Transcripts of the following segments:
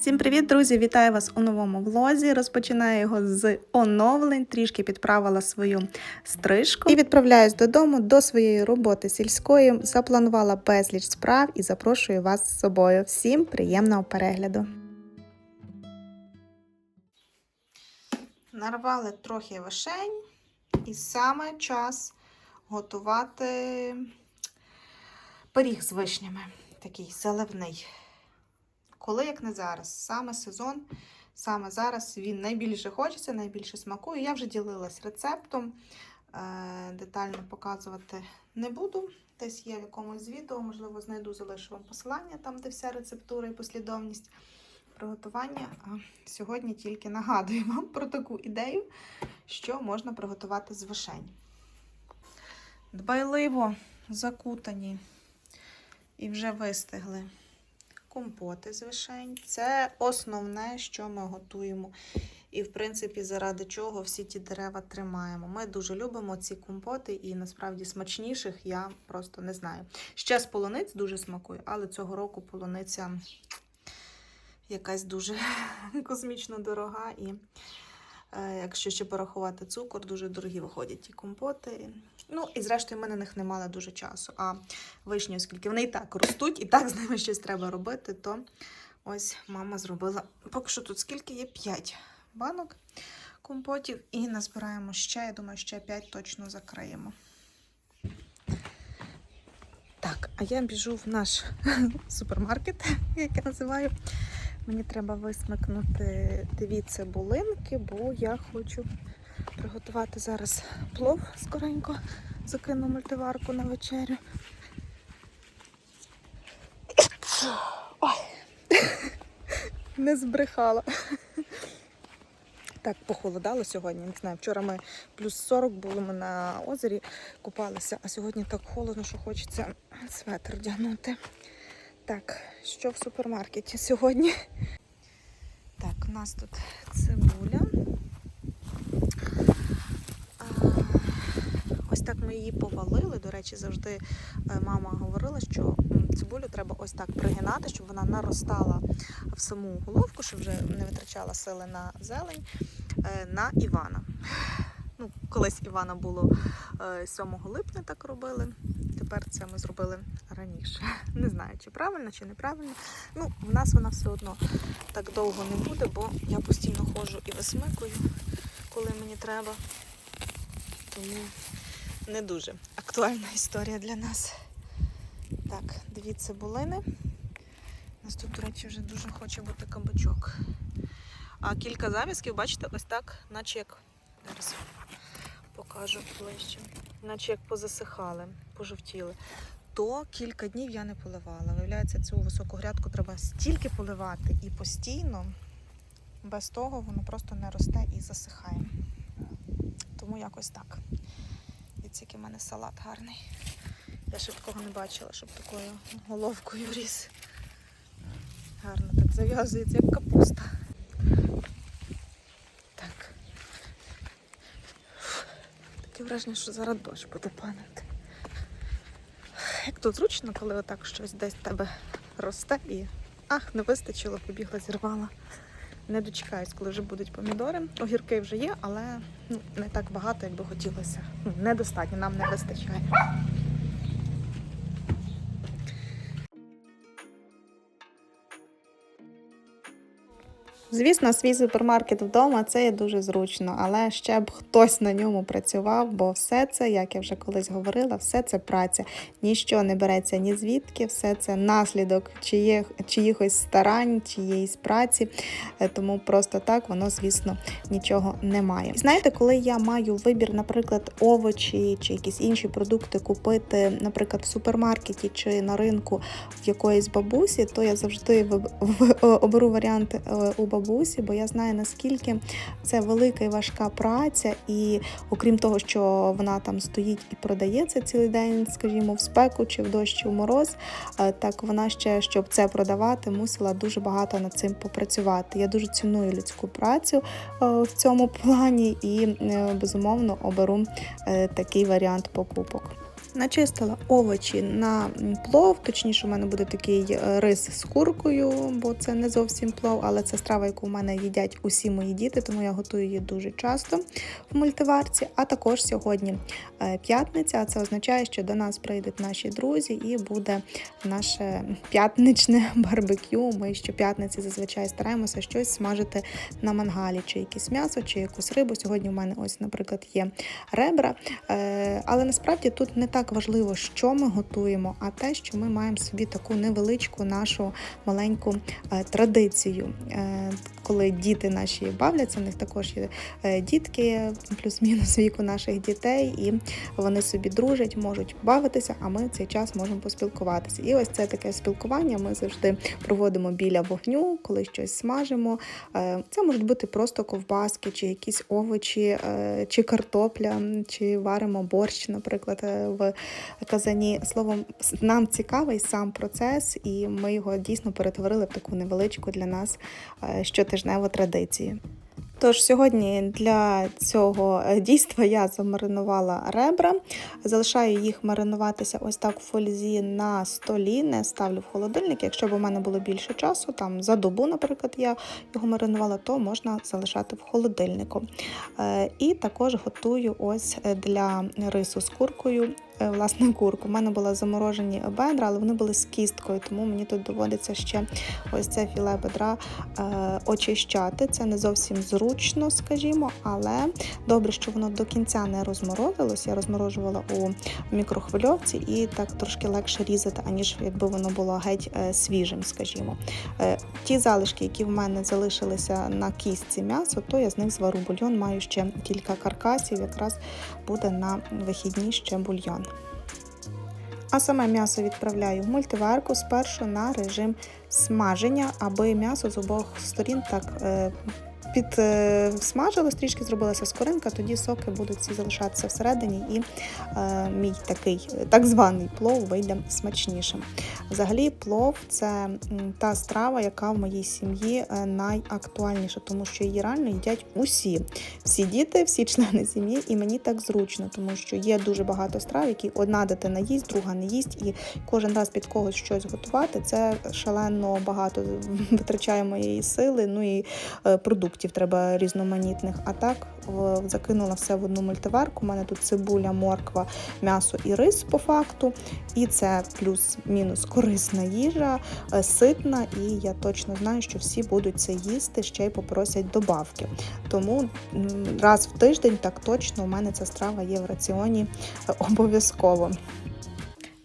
Всім привіт, друзі! Вітаю вас у новому влозі. Розпочинаю його з оновлень. Трішки підправила свою стрижку і відправляюсь додому до своєї роботи сільської. Запланувала безліч справ і запрошую вас з собою. Всім приємного перегляду. Нарвали трохи вишень, і саме час готувати пиріг з вишнями. Такий заливний. Коли як не зараз, саме сезон, саме зараз він найбільше хочеться, найбільше смакує. Я вже ділилась рецептом, е, детально показувати не буду. Десь є в якомусь відео, можливо, знайду, залишу вам посилання, там, де вся рецептура і послідовність приготування. А сьогодні тільки нагадую вам про таку ідею, що можна приготувати з вишень. Дбайливо закутані і вже вистигли компоти з вишень. Це основне, що ми готуємо. І, в принципі, заради чого всі ті дерева тримаємо. Ми дуже любимо ці компоти, і насправді смачніших я просто не знаю. Ще з полуниць дуже смакує, але цього року полуниця якась дуже космічно дорога. І е, якщо ще порахувати цукор, дуже дорогі виходять ті компоти. Ну, і зрештою, ми на них не мали дуже часу. А вишні, оскільки вони і так ростуть, і так з ними щось треба робити, то ось мама зробила. Поки що тут скільки є? 5 банок компотів. І назбираємо ще, я думаю, ще 5 точно закриємо. Так, а я біжу в наш супермаркет, як я називаю. Мені треба висмикнути дві цибулинки, бо я хочу приготувати зараз плов скоренько. Закину мультиварку на вечерю. Ой, не збрехала. Так, похолодало сьогодні, не знаю. Вчора ми плюс 40 були ми на озері, купалися, а сьогодні так холодно, що хочеться светр вдягнути. Так, що в супермаркеті сьогодні? Так, у нас тут цибуля. А, Ось так ми її повалили. До речі, завжди е, мама говорила, що цибулю треба ось так пригинати, щоб вона наростала в саму головку, щоб вже не витрачала сили на зелень е, на Івана. Ну, колись Івана було е, 7 липня так робили. Тепер це ми зробили раніше. Не знаю, чи правильно, чи неправильно. Ну, в нас вона все одно так довго не буде, бо я постійно ходжу і висмикую, коли мені треба. Тому не дуже актуальна історія для нас. Так, дві цибулини. У нас тут, до речі, вже дуже хоче бути кабачок. А кілька замісків, бачите, ось так, наче як. Зараз покажу ближче. Наче як позасихали, пожовтіли. То кілька днів я не поливала. Виявляється, цю високу грядку треба стільки поливати і постійно. Без того воно просто не росте і засихає. Тому якось так. Дивіться, який в мене салат гарний. Я ще такого не бачила, щоб такою головкою ріс. Гарно так зав'язується, як капуста. Так. Таке враження, що зараз дощ буде падати. Як тут зручно, коли отак щось десь в тебе росте і ах, не вистачило, побігла, зірвала. Не дочекаюсь, коли вже будуть помідори. Огірки вже є, але ну, не так багато, як би хотілося. Недостатньо, нам не вистачає. Звісно, свій супермаркет вдома це є дуже зручно, але ще б хтось на ньому працював, бо все це, як я вже колись говорила, все це праця. Ніщо не береться ні звідки, все це наслідок чиїх, чиїхось старань, чиєїсь праці. Е, Тому просто так воно, звісно, нічого не має. Знаєте, коли я маю вибір, наприклад, овочі чи якісь інші продукти купити, наприклад, в супермаркеті чи на ринку в якоїсь бабусі, то я завжди оберу варіанти е, у бабусі, бо я знаю наскільки це велика і важка праця, і окрім того, що вона там стоїть і продається цілий день, скажімо, в спеку чи в дощ, чи в мороз, е, так вона ще, щоб це продавати, мусила дуже багато над цим попрацювати. Я дуже ціную людську працю е, в цьому плані і е, безумовно оберу такий варіант покупок. Начистила овочі на плов, точніше, у мене буде такий е, рис з куркою, бо це не зовсім плов, але це страва, яку в мене їдять усі мої діти, тому я готую її дуже часто в мультиварці. А також сьогодні е, п'ятниця, а це означає, що до нас прийдуть наші друзі і буде наше п'ятничне барбекю. Ми щоп'ятниці зазвичай стараємося щось смажити на мангалі, чи якесь м'ясо, чи якусь рибу. Сьогодні в мене ось, наприклад, є ребра. Е, Але насправді тут не так важливо, що ми готуємо, а те, що ми маємо собі таку невеличку нашу маленьку е, традицію. Е, Коли діти наші бавляться, в них також є е, дітки, плюс-мінус віку наших дітей, і вони собі дружать, можуть бавитися, а ми цей час можемо поспілкуватися. І ось це таке спілкування ми завжди проводимо біля вогню, коли щось смажимо. Це можуть бути просто ковбаски, чи якісь овочі, чи картопля, чи варимо борщ, наприклад, в казані. Словом, нам цікавий сам процес, і ми його дійсно перетворили в таку невеличку для нас е, щотижневу традицію. Тож сьогодні для цього е, дійства я замаринувала ребра, залишаю їх маринуватися ось так в фользі на столі, не ставлю в холодильник. Якщо б у мене було більше часу, там за добу, наприклад, я його маринувала, то можна залишати в холодильнику. Е, І також готую ось для рису з куркою. Е, Власне, курку. У мене були заморожені бедра, але вони були з кісткою, тому мені тут доводиться ще ось це філе бедра е, очищати. Це не зовсім зручно, скажімо, але добре, що воно до кінця не розморозилось. Я розморожувала у мікрохвильовці і так трошки легше різати, аніж якби воно було геть е, свіжим, скажімо. Ті залишки, які в мене залишилися на кістці м'ясо, то я з них звару бульйон. Маю ще кілька каркасів, якраз буде на вихідні ще бульйон. А саме м'ясо відправляю в мультиварку спершу на режим смаження, аби м'ясо з обох сторін так е, підсмажилось, трішки зробилася скоринка, тоді соки будуть всі залишатися всередині, і е, мій такий е, так званий плов вийде смачнішим. Взагалі, плов це та страва, яка в моїй сім'ї е, найактуальніша, тому що її реально їдять усі. Всі діти, всі члени сім'ї, і мені так зручно, тому що є дуже багато страв, які одна дитина їсть, друга не їсть, і кожен раз під когось щось готувати. Це шалено багато витрачає моєї сили. Ну і е, продуктів треба різноманітних. А так закинула все в одну мультиварку. У мене тут цибуля, морква, м'ясо і рис по факту. І це плюс-мінус корисна їжа, е, ситна, і я точно знаю, що всі будуть це їсти, ще й попросять добавки. Тому раз в тиждень так точно у мене ця страва є в раціоні е, обов'язково.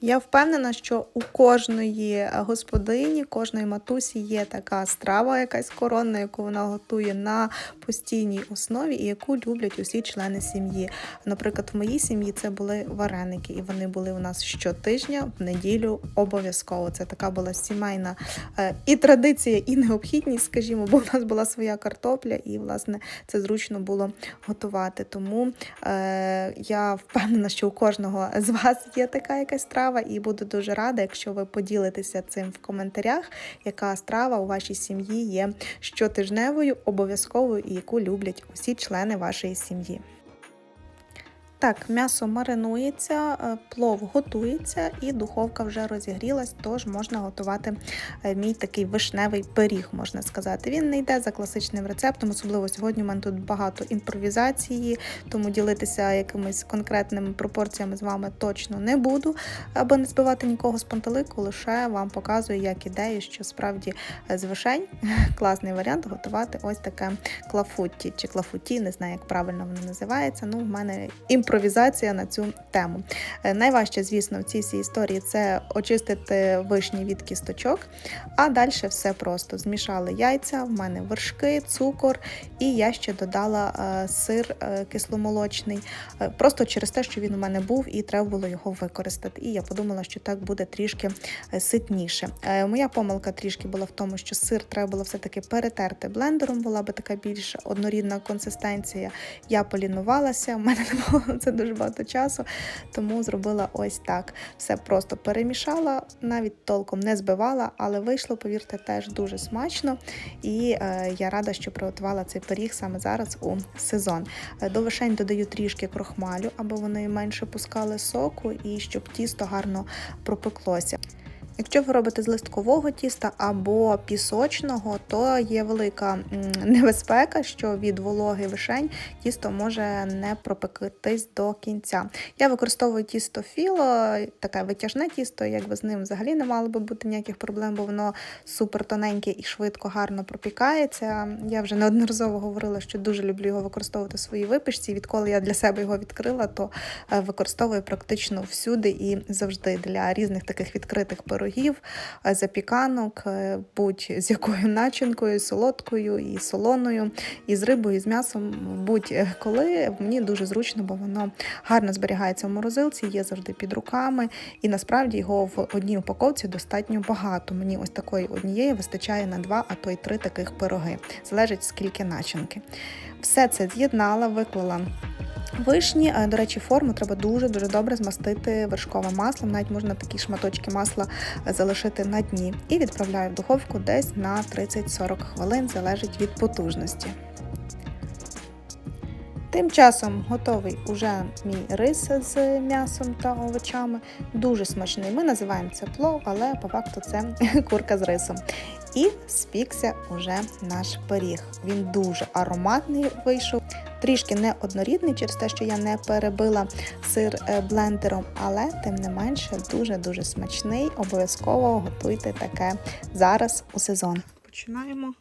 Я впевнена, що у кожної господині, кожної матусі є така страва, якась коронна, яку вона готує на постійній основі і яку люблять усі члени сім'ї. Наприклад, в моїй сім'ї це були вареники, і вони були у нас щотижня в неділю обов'язково. Це така була сімейна е, і традиція, і необхідність, скажімо, бо в нас була своя картопля, і власне це зручно було готувати. Тому е, я впевнена, що у кожного з вас є така якась страва, і буду дуже рада, якщо ви поділитеся цим в коментарях, яка страва у вашій сім'ї є щотижневою, обов'язковою і яку люблять усі члени вашої сім'ї. Так, м'ясо маринується, е, плов готується і духовка вже розігрілась, тож можна готувати е, мій такий вишневий пиріг, можна сказати. Він не йде за класичним рецептом, особливо сьогодні у мене тут багато імпровізації, тому ділитися якимись конкретними пропорціями з вами точно не буду, аби не збивати нікого з пантелику, лише вам показую як ідею, що справді е, з вишень класний варіант готувати ось таке клафутті чи клафуті, не знаю, як правильно воно називається. Ну, в мене імпровізація на цю тему. Е, Найважче, звісно, в цій всій історії це очистити вишні від кісточок, а далі все просто. Змішали яйця, в мене вершки, цукор, і я ще додала е, сир е, кисломолочний, просто через те, що він у мене був, і треба було його використати. І я подумала, що так буде трішки ситніше. Моя помилка трішки була в тому, що сир треба було все-таки перетерти блендером, була би така більш однорідна консистенція. Я полінувалася, в мене не було це дуже багато часу. Тому зробила ось так. Все просто перемішала, навіть толком не збивала, але вийшло, повірте, теж дуже смачно. І е, я рада, що приготувала цей пиріг саме зараз у сезон. Е, До вишень додаю трішки крохмалю, аби вони менше пускали соку і щоб тісто гарно пропеклося. Якщо ви робите з листкового тіста або пісочного, то є велика небезпека, що від вологи вишень тісто може не пропектись до кінця. Я використовую тісто філо, таке витяжне тісто, якби з ним взагалі не мало би бути ніяких проблем, бо воно супер тоненьке і швидко гарно пропікається. Я вже неодноразово говорила, що дуже люблю його використовувати в своїй випічці. Відколи я для себе його відкрила, то е, використовую практично всюди і завжди для різних таких відкритих пирогів, е, запіканок, е, будь з якою начинкою, солодкою і солоною, і з рибою, і з м'ясом, будь-коли мені дуже зручно, бо воно гарно зберігається в морозилці, є завжди під руками, і насправді його в одній упаковці достатньо багато. Мені ось такої однієї вистачає на два, а то й три таких пироги. Залежить скільки начинки. Все це з'єднала, виклала. Вишні, Е, до речі, форму треба дуже-дуже добре змастити вершковим маслом. Навіть можна такі шматочки масла е, залишити на дні. І відправляю в духовку десь на 30-40 хвилин, залежить від потужності. Тим часом готовий уже мій рис з м'ясом та овочами. Дуже смачний. Ми називаємо це плов, але по факту це курка з рисом. І спікся уже наш пиріг. Він дуже ароматний вийшов, трішки неоднорідний через те, що я не перебила сир е, блендером, але тим не менше дуже-дуже смачний. Обов'язково готуйте таке зараз у сезон. Починаємо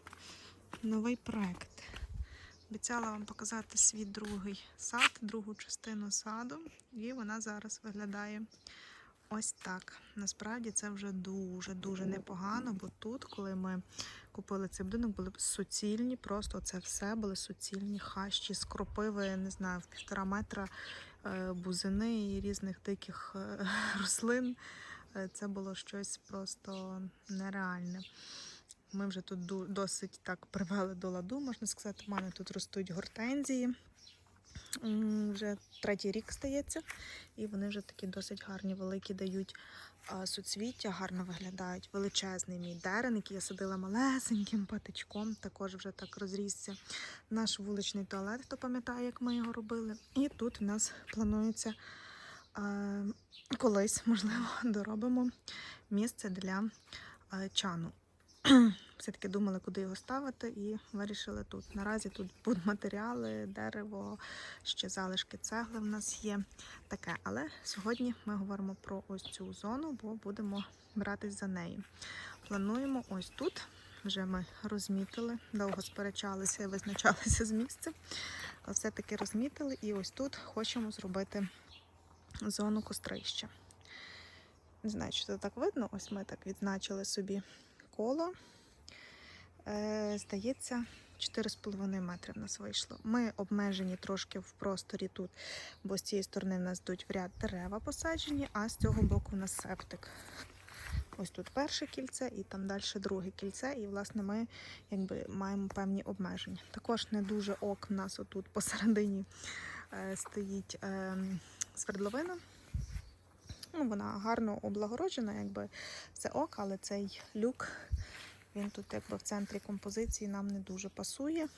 новий проект. Обіцяла вам показати свій другий сад, другу частину саду, і вона зараз виглядає ось так. Насправді це вже дуже-дуже непогано, бо тут, коли ми купили цей будинок, були суцільні, просто це все були суцільні хащі з кропиви, не знаю, в півтора метра е, бузини і різних диких е, рослин. Е, Це було щось просто нереальне. Ми вже тут досить так привели до ладу, можна сказати. У мене тут ростуть гортензії. Вже третій рік стається, і вони вже такі досить гарні, великі дають суцвіття, гарно виглядають. Величезний мій дерен, який я садила малесеньким патичком, також вже так розрісся. Наш вуличний туалет, хто пам'ятає, як ми його робили. І тут у нас планується колись, можливо, доробимо місце для чану. Все-таки думали, куди його ставити, і вирішили тут. Наразі тут будматеріали, дерево, ще залишки цегли в нас є таке. Але сьогодні ми говоримо про ось цю зону, бо будемо братись за неї. Плануємо ось тут. Вже ми розмітили, довго сперечалися і визначалися з місцем. Але все-таки розмітили, і ось тут хочемо зробити зону кострища. Не знаю, чи це так видно. Ось ми так відзначили собі коло. Е, здається, 4,5 метри в нас вийшло. Ми обмежені трошки в просторі тут, бо з цієї сторони в нас йдуть в ряд дерева посаджені, а з цього боку у нас септик. Ось тут перше кільце і там далі друге кільце, і власне ми якби маємо певні обмеження. Також не дуже ок в нас отут посередині е, стоїть е, свердловина. Ну, вона гарно облагороджена, якби це ок, але цей люк, він тут якби в центрі композиції нам не дуже пасує.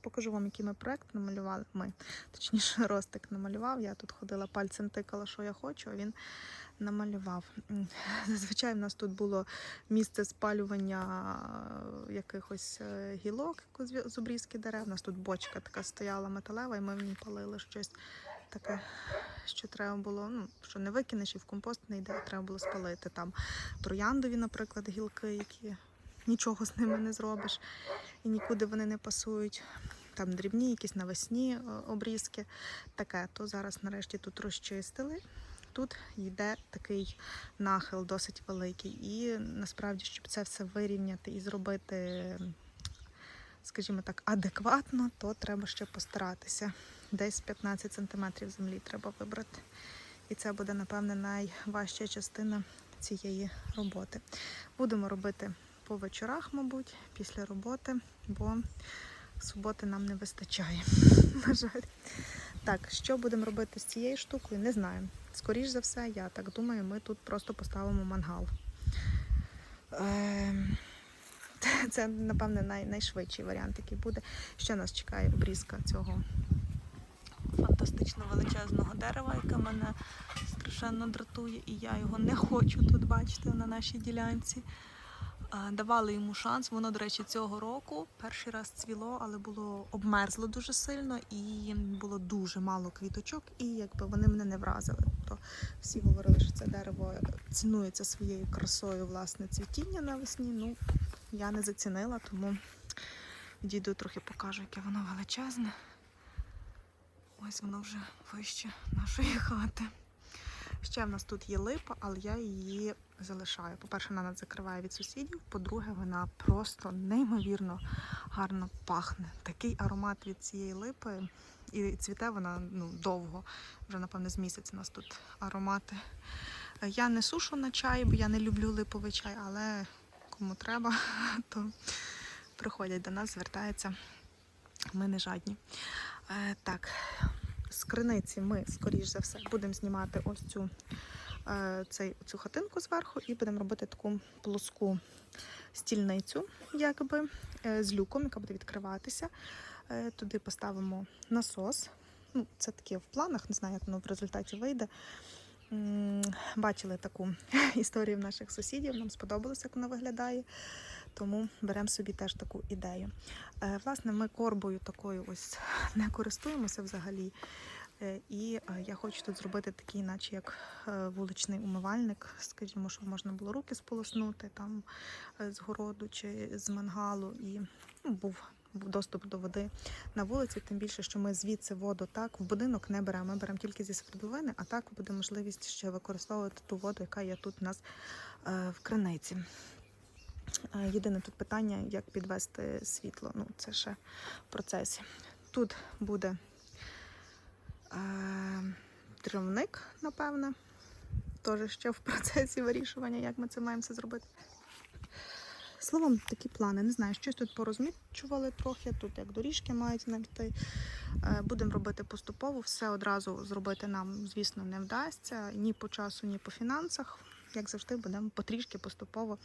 Покажу вам, який ми проект намалювали. Ми, точніше, Ростик намалював. Я тут ходила пальцем тикала, що я хочу, а він намалював. Зазвичай в нас тут було місце спалювання е, якихось е, гілок з- обрізки дерев. У нас тут бочка така стояла металева, і ми в ній палили щось таке, що треба було, ну, що не викинеш і в компост не йде, треба було спалити. Там трояндові, наприклад, гілки, які нічого з ними не зробиш, і нікуди вони не пасують. Там дрібні, якісь навесні е, обрізки. Таке, то зараз нарешті тут розчистили. Тут йде такий нахил досить великий. І насправді, щоб це все вирівняти і зробити, скажімо так, адекватно, то треба ще постаратися. Десь 15 см землі треба вибрати. І це буде, напевне, найважча частина цієї роботи. Будемо робити по вечорах, мабуть, після роботи, бо суботи нам не вистачає, на жаль. Так, що будемо робити з цією штукою, не знаю. Скоріш за все, я так думаю, ми тут просто поставимо мангал. Ем, Це, напевне, най, найшвидший варіант, який буде. Ще нас чекає обрізка цього фантастично величезного дерева, яке мене страшенно дратує, і я його не хочу тут бачити на нашій ділянці. Давали йому шанс. Воно, до речі, цього року перший раз цвіло, але було обмерзло дуже сильно і було дуже мало квіточок, і якби вони мене не вразили. Тобто всі говорили, що це дерево цінується своєю красою, власне, цвітіння навесні. Ну, я не зацінила, тому дійду трохи покажу, яке воно величезне. Ось воно вже вище нашої хати. Ще в нас тут є липа, але я її залишаю. По-перше, вона нас закриває від сусідів. По-друге, вона просто неймовірно гарно пахне. Такий аромат від цієї липи. І цвіте вона ну, довго, вже, напевно, з місяць у нас тут аромати. Я не сушу на чай, бо я не люблю липовий чай, але кому треба, то приходять до нас, звертаються. Ми не жадні. Е, так, з криниці ми, скоріш за все, будемо знімати ось цю, е, цей, цю хатинку зверху і будемо робити таку плоску стільницю, якби, е, з люком, яка буде відкриватися. Туди поставимо насос. Ну, це таке в планах, не знаю, як воно в результаті вийде. Бачили таку історію в наших сусідів, нам сподобалося, як вона виглядає. Тому беремо собі теж таку ідею. Е, Власне, ми корбою такою ось не користуємося взагалі. Е, І е, я хочу тут зробити такий, наче як вуличний умивальник, скажімо, щоб можна було руки сполоснути там з городу чи з мангалу, і ну, був. доступ до води на вулиці, тим більше, що ми звідси воду так в будинок не беремо. Ми беремо тільки зі свердловини, а так буде можливість ще використовувати ту воду, яка є тут у нас в криниці. Єдине тут питання, як підвести світло. Ну, це ще в процесі. Тут буде е, тривник, напевне. Теж ще в процесі вирішування, як ми це маємо це зробити. Словом, такі плани. Не знаю, щось тут порозмічували трохи. Тут як доріжки мають знайти. Е, Будемо робити поступово. Все одразу зробити нам, звісно, не вдасться ні по часу, ні по фінансах. Як завжди, будемо потрішки поступово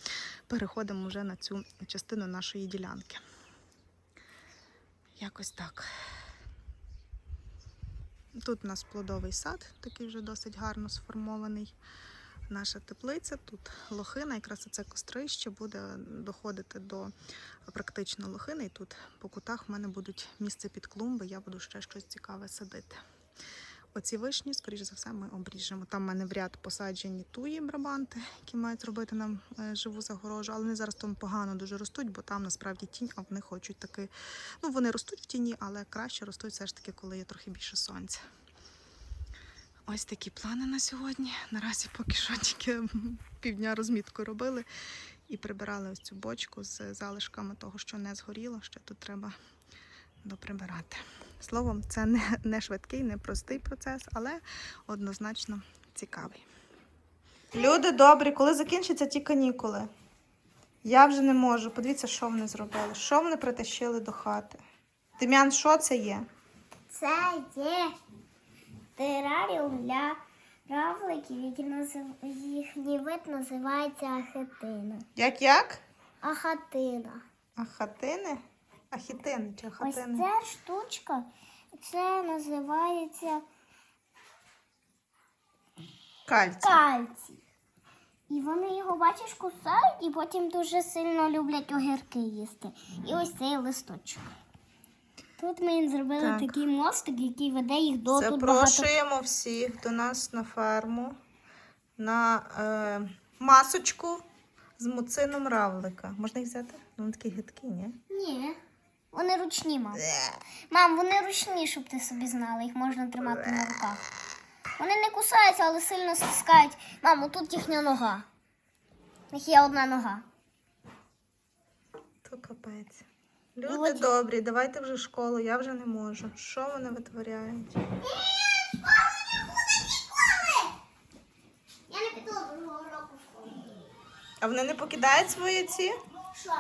переходимо вже на цю частину нашої ділянки. Якось так. Тут у нас плодовий сад, такий вже досить гарно сформований. Наша теплиця, тут лохина, якраз це кострище буде доходити до практично лохини. І тут по кутах в мене будуть місце під клумби, я буду ще щось цікаве садити. Оці вишні, скоріш за все, ми обріжемо. Там в мене в ряд посаджені туї брабанти, які мають робити нам е, живу загорожу, але вони зараз там погано дуже ростуть, бо там насправді тінь, а вони хочуть таки. Ну, вони ростуть в тіні, але краще ростуть все ж таки, коли є трохи більше сонця. Ось такі плани на сьогодні. Наразі поки що тільки півдня розмітку робили і прибирали ось цю бочку з залишками того, що не згоріло. Ще тут треба доприбирати. Словом, це не, не швидкий, не простий процес, але однозначно цікавий. Люди добрі, коли закінчаться ті канікули? Я вже не можу. Подивіться, що вони зробили. Що вони притащили до хати? Дем'ян, що це є? Це є тераріум для равликів, які назив... їхній вид називається ахетина. Як як? Ахатина. А хатини? А хітини Ось ця штучка, це називається Кальці. кальцій. І вони його, бачиш, кусають і потім дуже сильно люблять огірки їсти. І ось цей листочок. Тут ми їм зробили Так. такий мостик, який веде їх до тут багато. Запрошуємо всіх до нас на ферму на е, масочку з муцином равлика. Можна їх взяти? Ну, Вони такі гидкі, ні? Ні. Вони ручні, мам. Мам, вони ручні, щоб ти собі знала, їх можна тримати на руках. Вони не кусаються, але сильно стискають. Мамо, тут їхня нога. У них є одна нога. То капець. Люди от- добрі, давайте вже в школу, я вже не можу. Що вони витворяють? Я не піду другого року в школу. А вони не покидають свої ці Що?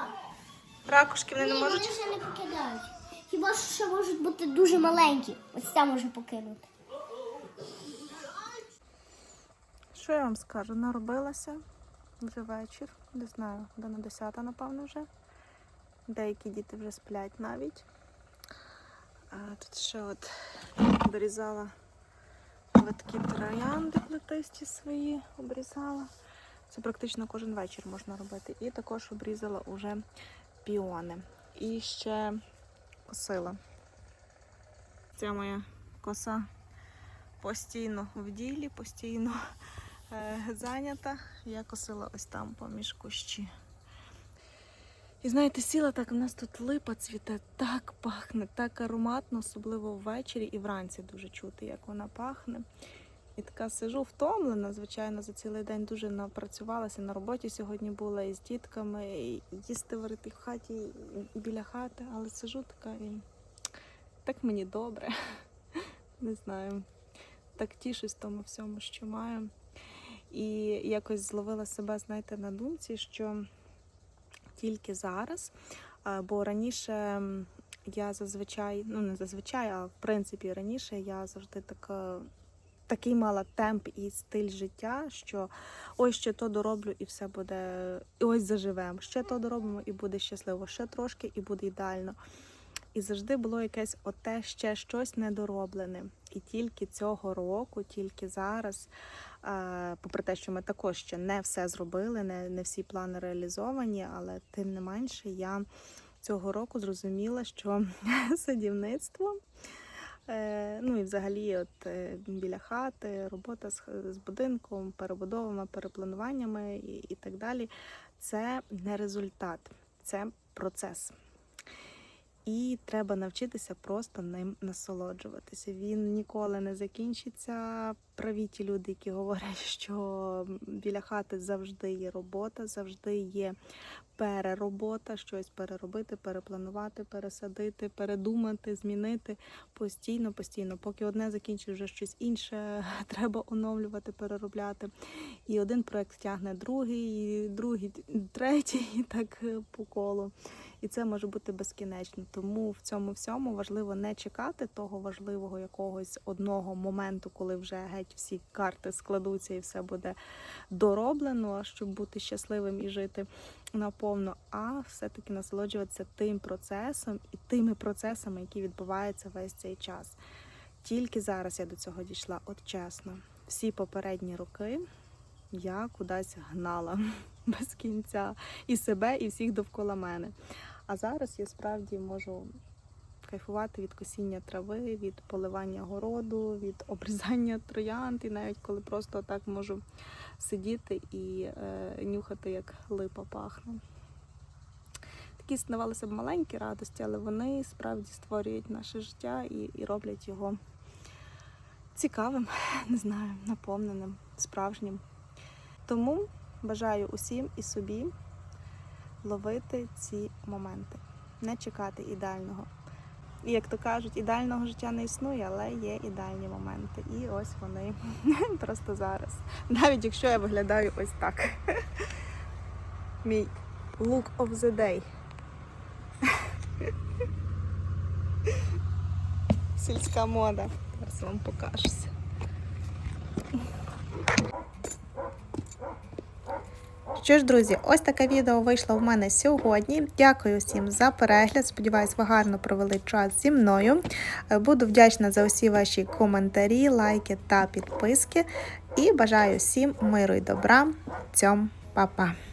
Ракушки, вони Ні, не вони можуть. ще не покидають. Хіба що ще можуть бути дуже маленькі. Ось ця може покинути. Що я вам скажу? Наробилася вже вечір. Не знаю, де на 10, напевно, вже. Деякі діти вже сплять навіть. А тут ще от дорізала виткі троянди плетисті свої, обрізала. Це практично кожен вечір можна робити. І також обрізала уже піони. І ще косила. Ця моя коса постійно в ділі, постійно е, зайнята. Я косила ось там поміж кущі. І знаєте, сіла так, у нас тут липа цвіте, так пахне, так ароматно, особливо ввечері і вранці дуже чути, як вона пахне. І така сижу втомлена, звичайно, за цілий день дуже напрацювалася. На роботі сьогодні була і з дітками, і їсти варити в хаті, і біля хати, але сижу така і так мені добре. Не знаю. Так тішусь тому всьому, що маю. І якось зловила себе, знаєте, на думці, що тільки зараз, бо раніше я зазвичай, ну не зазвичай, а в принципі раніше я завжди така. Такий мала темп і стиль життя, що ось ще то дороблю і все буде, і ось заживемо. Ще то доробимо і буде щасливо, ще трошки і буде ідеально. І завжди було якесь оте ще щось недороблене. І тільки цього року, тільки зараз, е, попри те, що ми також ще не все зробили, не, не всі плани реалізовані, але тим не менше я цього року зрозуміла, що садівництво. Е, Ну і взагалі, от е, біля хати, робота з, з будинком, перебудовами, переплануваннями і, і так далі. Це не результат, це процес. І треба навчитися просто ним насолоджуватися. Він ніколи не закінчиться. Праві ті люди, які говорять, що біля хати завжди є робота, завжди є переробота, щось переробити, перепланувати, пересадити, передумати, змінити постійно, постійно. Поки одне закінчить, вже щось інше треба оновлювати, переробляти. І один проект тягне другий, і другий, третій, і так е, по колу. І це може бути безкінечно. Тому в цьому всьому важливо не чекати того важливого якогось одного моменту, коли вже геть всі карти складуться і все буде дороблено, щоб бути щасливим і жити наповно, а все-таки насолоджуватися тим процесом і тими процесами, які відбуваються весь цей час. Тільки зараз я до цього дійшла, от чесно. Всі попередні роки я кудись гнала без кінця і себе, і всіх довкола мене. А зараз я справді можу кайфувати від косіння трави, від поливання городу, від обрізання троянд, і навіть коли просто так можу сидіти і е, нюхати, як липа пахне. Такі здавалося б маленькі радості, але вони справді створюють наше життя і, і роблять його цікавим, не знаю, наповненим, справжнім. Тому бажаю усім і собі ловити ці моменти, не чекати ідеального. І як то кажуть, ідеального життя не існує, але є ідеальні моменти. І ось вони просто зараз. Навіть якщо я виглядаю ось так. Мій look of the day. Сільська мода. Зараз вам покажуся. Що ж, друзі, ось таке відео вийшло в мене сьогодні. Дякую всім за перегляд. Сподіваюсь, ви гарно провели час зі мною. Е, Буду вдячна за усі ваші коментарі, лайки та підписки. І бажаю всім миру і добра. Цьом, па-па!